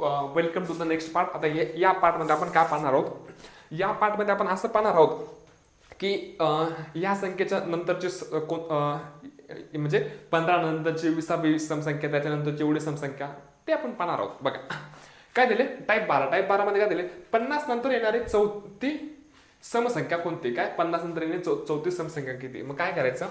Welcome to the next part आता या- या पार्टमध्ये आपण काय पाहणार आहोत? या पार्टमध्ये आपण असं पाहणार आहोत की या संख्येच्या नंतरचे स- कोण म्हणजे पंधरा नंतरची विसावी समसंख्या त्याच्यानंतरची एवढी समसंख्या ते आपण पाहणार आहोत. बघा. काय दिले? टाईप बारा. टाईप बारामध्ये काय दिले? पन्नास नंतर येणारे चौथी समसंख्या कोणती? काय? पन्नास नंतर येणारी चौ चौतीस समसंख्या किती? मग काय करायचं?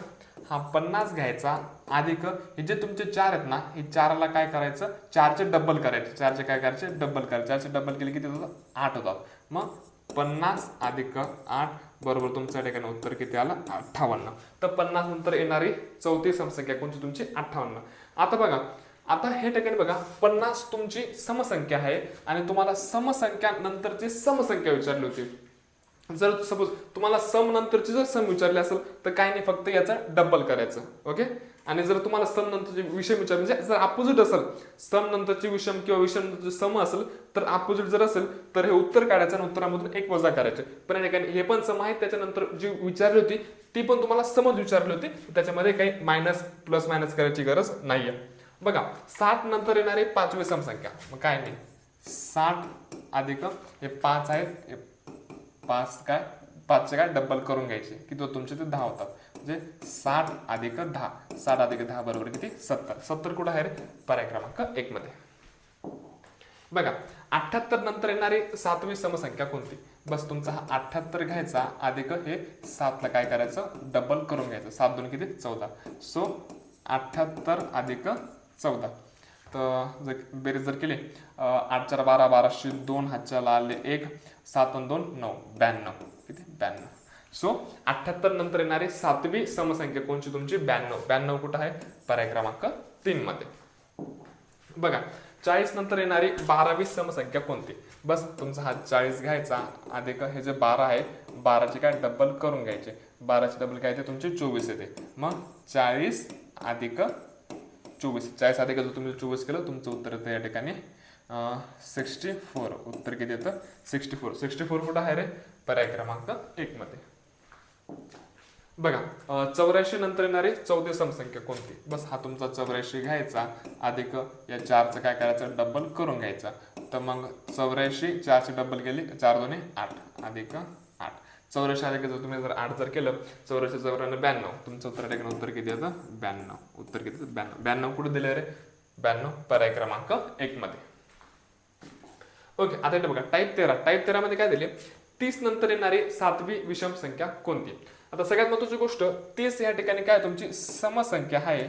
हा पन्नास घ्यायचा. अधिक हे जे तुमचे चार आहेत ना हे चारला काय करायचं? चारचे डबल करायचे. चारचे काय करायचे? डबल करायचे. चारचे डबल केले किती होतात आठ होतात मग पन्नास अधिक आठ बरोबर तुमच्या ठिकाणी उत्तर किती आलं? अठ्ठावन्न. तर पन्नास नंतर येणारी चौथी समसंख्या कोणती तुमची अठ्ठावन्न. आता बघा आता हे ठिकाणी बघा पन्नास तुमची समसंख्या आहे आणि तुम्हाला समसंख्या नंतरची समसंख्या विचारली होती. जर सपोज तुम्हाला सम नंतरची जर सम विचारली असेल तर काही नाही फक्त याचा डबल करायचं ओके आणि जर तुम्हाला सम नंतरचे विषम विचार म्हणजे जर अपोजिट असेल सम नंतरची विषम किंवा विषम नंतरची सम असेल तर अपोजिट जर असेल तर हे उत्तर काढायचं आणि उत्तरामधून एक वजा करायचे. पण या ठिकाणी हे पण सम आहे त्याच्यानंतर जी विचारली होती ती पण तुम्हाला समज विचारली होती त्याच्यामध्ये काही मायनस प्लस मायनस करायची गरज नाहीये. बघा साठ नंतर येणारे पाचवी समसंख्या मग काय नाही साठ अधिक हे पाच आहेत हे पाच काय? पाचचे काय? डबल करून घ्यायचे. की तो तुमचे ते दहा होतात. म्हणजे साठ अधिक दहा. साठ अधिक दहा बरोबर किती? सत्तर. सत्तर कुठं आहे रे? पर्याय क्रमांक एक मध्ये. बघा अठ्याहत्तर नंतर येणारी सातवी समसंख्या कोणती? बस तुमचा हा अठ्याहत्तर घ्यायचा अधिक हे सातला काय करायचं? डबल करून घ्यायचं. सात दोन किती? चौदा. सो अठ्याहत्तर अधिक चौदा. तर जर बेरीज जर केली आठ चार बारा बाराशे दोन हातच्याला आले एक सात दोन नऊ ब्याण्णव. किती? ब्याण्णव. सो अठ्ठ्याहत्तर नंतर येणारी सातवी समसंख्या कोणची तुमची? ब्याण्णव. ब्याण्णव कुठं आहे? पर्याय क्रमांक तीन मध्ये. बघा चाळीस नंतर येणारी बारावी समसंख्या कोणती? बस तुमचा हा चाळीस घ्यायचा. अधिक हे जे बारा आहे बाराचे काय डबल करून घ्यायचे. बाराचे डबल काय येते तुमचे चोवीस येते. मग चाळीस अधिक चोवीस चाळीस अधिक जर तुम्ही चोवीस केलं तुमचं उत्तर येतं या ठिकाणी. सिक्स्टी फोर उत्तर किती येतं? सिक्स्टी फोर सिक्स्टी फोर कुठं आहे रे? पर्याय क्रमांक एक मध्ये. बघा चौऱ्याऐंशी नंतर येणारी चौथी समसंख्या कोणती? बस हा तुमचा चौऱ्याऐंशी घ्यायचा. अधिक या चारचं काय करायचं? डबल करून घ्यायचा. तर मग चौऱ्याऐंशी चारशे डबल केली चार दोन्ही आठ. अधिक आठ आले की जर तुम्ही जर आठ जर केलं चौऱ्याशे चौऱ्याण्णव ब्याण्णव. तुमचं उत्तर आहे उत्तर किती येतं ब्याण्णव. उत्तर किती ब्याण्णव. ब्याण्णव कुठे दिलं रे? ब्याण्णव पर्याय क्रमांक एक मध्ये. ओके आता इथे बघा. टाईप तेरा. टाईप तेरा मध्ये काय दिले तीस नंतर येणारी सातवी विषम संख्या कोणती? आता सगळ्यात महत्वाची गोष्ट तीस या ठिकाणी काय? तुमची समसंख्या आहे.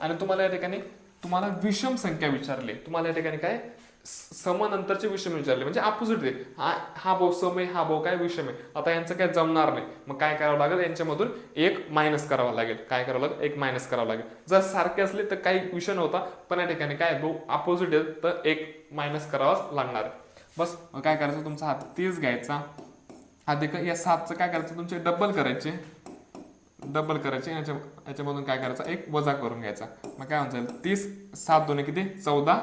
आणि तुम्हाला या ठिकाणी तुम्हाला विषम संख्या विचारली. तुम्हाला या ठिकाणी काय? समानंतरचे विषम विचारले. म्हणजे अपोजिट आहे हा हा भाऊ सम आहे हा भाऊ काय विषम आहे आता यांचं काय जमणार नाही. मग काय करावं लागेल? यांच्यामधून एक मायनस करावा लागेल. काय करावं लागेल? एक मायनस करावं लागेल. जर सारखे असले तर काही विषय नव्हता पण या ठिकाणी काय भाऊ अपोजिट आहे तर एक मायनस करावाच लागणार आहे. बस मग काय करायचं तुमचा हात? तीस घ्यायचा. अधिक या सातचं काय करायचं? तुमचे डबल करायचे. डबल करायचे. याच्या याच्यामधून काय करायचं? एक वजा करून घ्यायचा. मग काय म्हणता येईल तीस सात दोन किती? चौदा.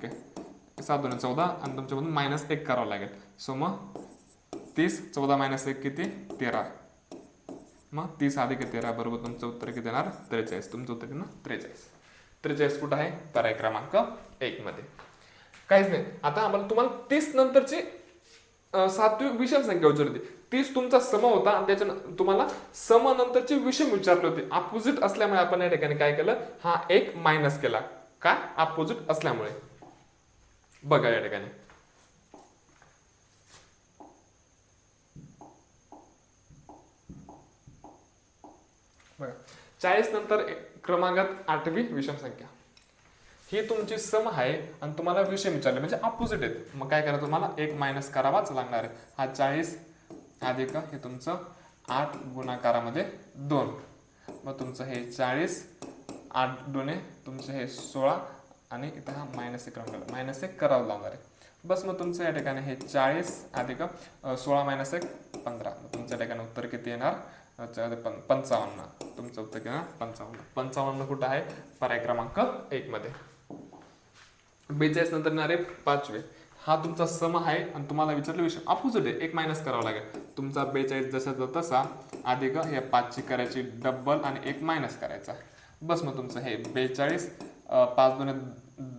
ओके. सात दोन चौदा आणि तुमच्यामधून मायनस एक करावं लागेल. सो मग तीस चौदा मायनस एक किती? तेरा. मग तीस अधिक तेरा बरोबर तुमचं उत्तर किती येणार? त्रेचाळीस. तुमचं उत्तर किती? त्रेचाळीस. त्रेचाळीस कुठं आहे? पर्याय क्रमांक एक मध्ये. काहीच नाही. आता आम्हाला तुम्हाला तीस नंतरची सातवी विषम संख्या विचारली होती. तीस तुमचा सम होता आणि त्याच्या तुम्हाला सम नंतरची विषम विचारली होती. अपोजिट असल्यामुळे आपण या ठिकाणी काय केलं? हा एक मायनस केला. काय अपोजिट असल्यामुळे. बघा या ठिकाणी. बघा. चाळीस नंतर क्रमांकात आठवी विषम संख्या. ही तुमची सम आहे आणि तुम्हाला विषय विचारले. म्हणजे अपोजिट आहेत. मग काय करा तुम्हाला? एक मायनस करावाच लागणार आहे. हा चाळीस अधिक हे तुमचं आठ गुणाकारामध्ये दोन. मग तुमचं हे चाळीस आठ दोने तुमचं हे सोळा आणि इथं हा मायनस एक क्रमांक मायनस एक करावं लागणार आहे. बस मग तुमचं या ठिकाणी हे चाळीस अधिक सोळा मायनस एक पंधरा. तुमच्या ठिकाणी उत्तर किती येणार? पंचावन्न. तुमचं उत्तर किती पंचावन्न. पंचावन्न कुठं आहे? पर्याय क्रमांक एक मध्ये. बेचाळीस नंतर येणार आहे पाचवे. हा तुमचा सम आहे आणि तुम्हाला विचारलं विषय. अपोजिट आहे. एक मायनस करावा लागेल. तुमचा बेचाळीस जसा तसा अधिक या पाचची करायची डबल आणि एक मायनस करायचा. बस मग तुमचं हे बेचाळीस पाच दोन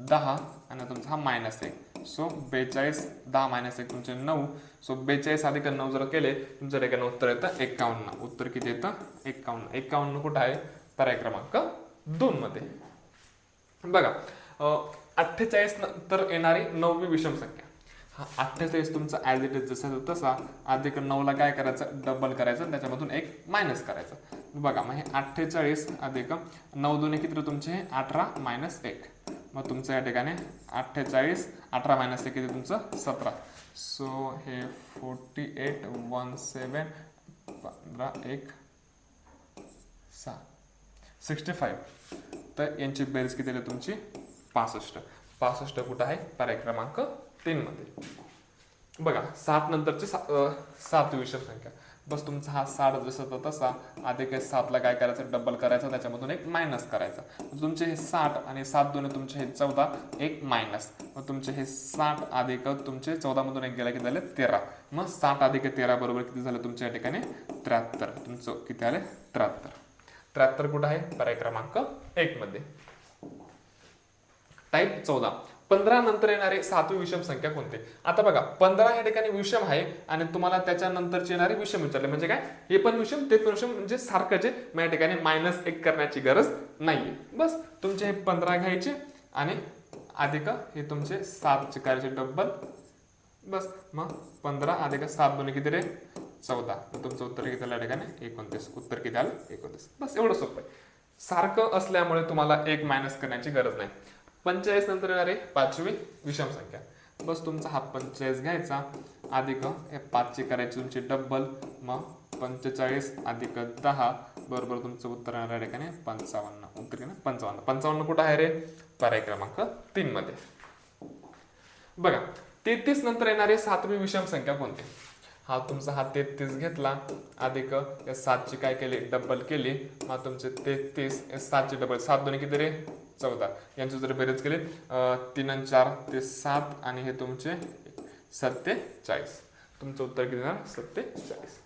दहा आणि तुमचा हा मायनस एक. सो बेचाळीस दहा मायनस एक तुमचे नऊ. सो बेचाळीस अधिक नऊ जर केले तुमच्या ठिकाणी उत्तर येतं एक्कावन्न उत्तर किती येतं? एक्कावन्न एक्कावन्न कुठं आहे? पर्याय क्रमांक दोन मध्ये. बघा अठ्ठेचाळीस नंतर येणारी नववी विषम संख्या. अठ्ठेचाळीस तुमचा ॲज इट इज जसा तसा. अधिक नऊला काय करायचं? डबल करायचं त्याच्यामधून एक मायनस करायचं. बघा मग हे अठ्ठेचाळीस अधिक नऊ दोन्ही किती तुमचे तुमचे अठरा मायनस एक. मग तुमचं या ठिकाणी अठ्ठेचाळीस अठरा मायनस एक किती तुमचं सतरा. सो हे फोर्टी एट वन सेवन पंधरा एक सहा. सिक्स्टी फाईव्ह तर यांची बेरीज किती आहे तुमची? पासष्ट. पासष्ट कुठं आहे? पर्याय क्रमांक तीनमध्ये. बघा सात नंतरची सा, सात विषम संख्या. बस तुमचा हा साठ जसा होता तसा अधिक सातला काय करायचं डबल करायचं त्याच्यामधून एक मायनस करायचा. तुमचे हे साठ आणि सात दोन तुमचे हे चौदा एक मायनस मग तुमचे हे साठ अधिक तुमचे चौदामधून एक गेला किती झाले तेरा. मग साठ अधिक तेरा बरोबर किती झालं तुमच्या या ठिकाणी? त्र्याहत्तर. तुमचं किती आले? त्र्याहत्तर. त्र्याहत्तर कुठं आहे? पर्याय क्रमांक एकमध्ये. टाईप चौदा. पंधरा नंतर येणारे सातवी विषम संख्या कोणते? आता बघा पंधरा या ठिकाणी विषम आहे आणि तुम्हाला त्याच्यानंतरची येणारी विषम विचारले. म्हणजे काय? हे पण विषम ते पण विषम म्हणजे सारखंच आहे. मग या ठिकाणी मायनस एक करण्याची गरज नाहीये. बस तुमचे हे पंधरा घ्यायचे आणि अधिक हे तुमचे सातचे करायचे डब्बल. बस मग पंधरा अधिक सात दोन किती रे? चौदा. तुमचं उत्तर किती आलं या ठिकाणी? एकोणतीस. उत्तर किती आलं? एकोणतीस. बस एवढं सोपं आहे. सारखं असल्यामुळे तुम्हाला एक मायनस करण्याची गरज नाही. पंचेचाळीस नंतर अरे पाचवी? विषम संख्या. बस तुमचा हा पंचेचाळीस घ्यायचा. अधिक हे पाचशे करायची तुमची डब्बल मग पंचेचाळीस अधिक दहा. बरोबर तुमचं उत्तर येणार का नाही? पंचावन्न. उत्तर पंचावन्न. पंचावन्न कुठं आहे रे? पर्याय क्रमांक तीन मध्ये. बघा तेहतीस नंतर येणारे सातवी विषम संख्या कोणती? हा तुमचा हा तेहतीस घेतला. अधिक या सातची काय केली? डबल केली. मग तुमचे तेहतीस सातची डबल सात दोन्ही किती रे? चौदा यांचे जर बेरीज केली. तीन आणि चार ते सात आणि हे तुमचे सत्तेचाळीस. तुमचं उत्तर किती येणार? सत्तेचाळीस.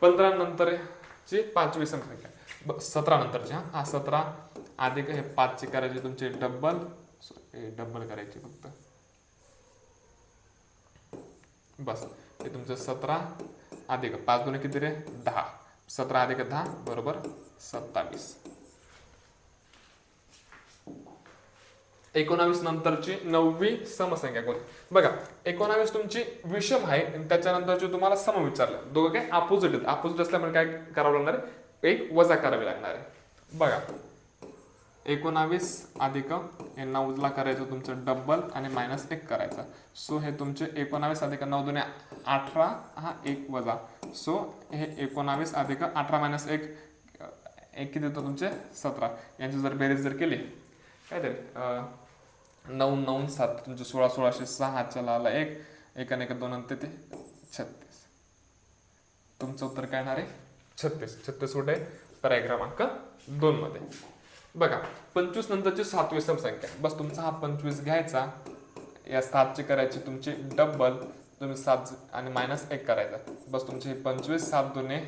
पंधरा नंतरची पाचवी संख्या. सतरा नंतरची हा. हा सतरा. अधिक हे पाचची करायची तुमचे डबल. डबल करायचे फक्त. बस. हे तुमचं सतरा. अधिक पाच दोन किती रे? दहा. सतरा अधिक दहा. बरोबर सत्तावीस. एकोणावीस नंतरची नववी समसंख्या कोणती? बघा एकोणावीस तुमची विषम आहे आणि त्याच्यानंतरची तुम्हाला सम विचारलं. दोघं काय अपोजिट आहेत. अपोजिट असल्यामुळे काय करावं लागणार आहे? एक वजा करावी लागणार आहे. बघा एकोणावीस अधिक हे नऊला करायचं तुमचं डबल आणि मायनस एक करायचं. सो हे तुमचे एकोणावीस अधिक नऊ दोन्ही अठरा हा एक वजा. सो हे एकोणावीस अधिक अठरा मायनस एक एक किती येतो तुमचे? सतरा. यांची जर बेरीज जर केली काय तरी नऊ नऊ सात तुमचे सोळा सोळाशे सहा चला आला एक एक आणि एक दोन आणि ते छत्तीस तुमचं उत्तर काय येणार आहे छत्तीस छत्तीस कुठे आहे? पर्याय क्रमांक दोन मध्ये बघा पंचवीस नंतरची सातवी सम संख्या बस तुमचा हा पंचवीस घ्यायचा या सातची करायची तुमची डबल तुम्ही सात आणि मायनस एक करायचा बस तुमचे पंचवीस सात दोन्ही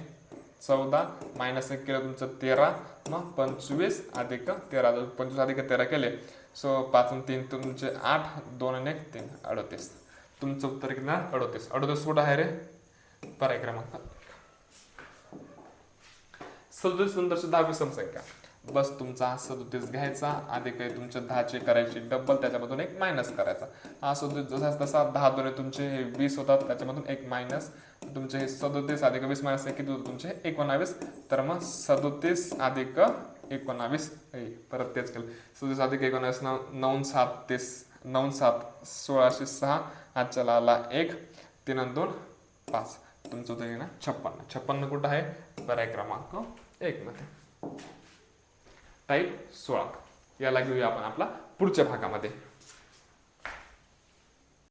चौदा मायनस एक केलं तुमचं तेरा मग पंचवीस अधिक तेरा पंचवीस अधिक तेरा केले. सो पाच तीन तुमचे आठ दोन आणि एक तीन अडतीस. तुमचं उत्तर किती? अडतीस. अडोतीस कुठं आहे रे? पर्याय क्रमांक सदोतीस नंतरची दहावी समसंख्या. बस तुमचा हा सदोतीस घ्यायचा अधिक आहे तुमच्या दहाचे करायची डबल त्याच्यामधून एक मायनस करायचा. हा सदोतीस जसा तसा दहा दोन तुमचे हे वीस होतात त्याच्यामधून एक मायनस तुमचे हे सदोतीस अधिक वीस मायनस एक किती होतं तुमचे? एकोणावीस. तर मग सदोतीस अधिक एकोणावीस. हे, परत तेच केलं. सदोतीस अधिक एकोणावीस नऊ नऊ सात तीस. नऊ सात सोळाशे सहा. आजच्या आला एक. तीन दोन पाच. तुमचं होतं ना छप्पन्न. छप्पन्न कुठं आहे? पर्याय क्रमांक एक मध्ये. टाईप सोळा. याला घेऊया आपण आपला पुढच्या भागामध्ये.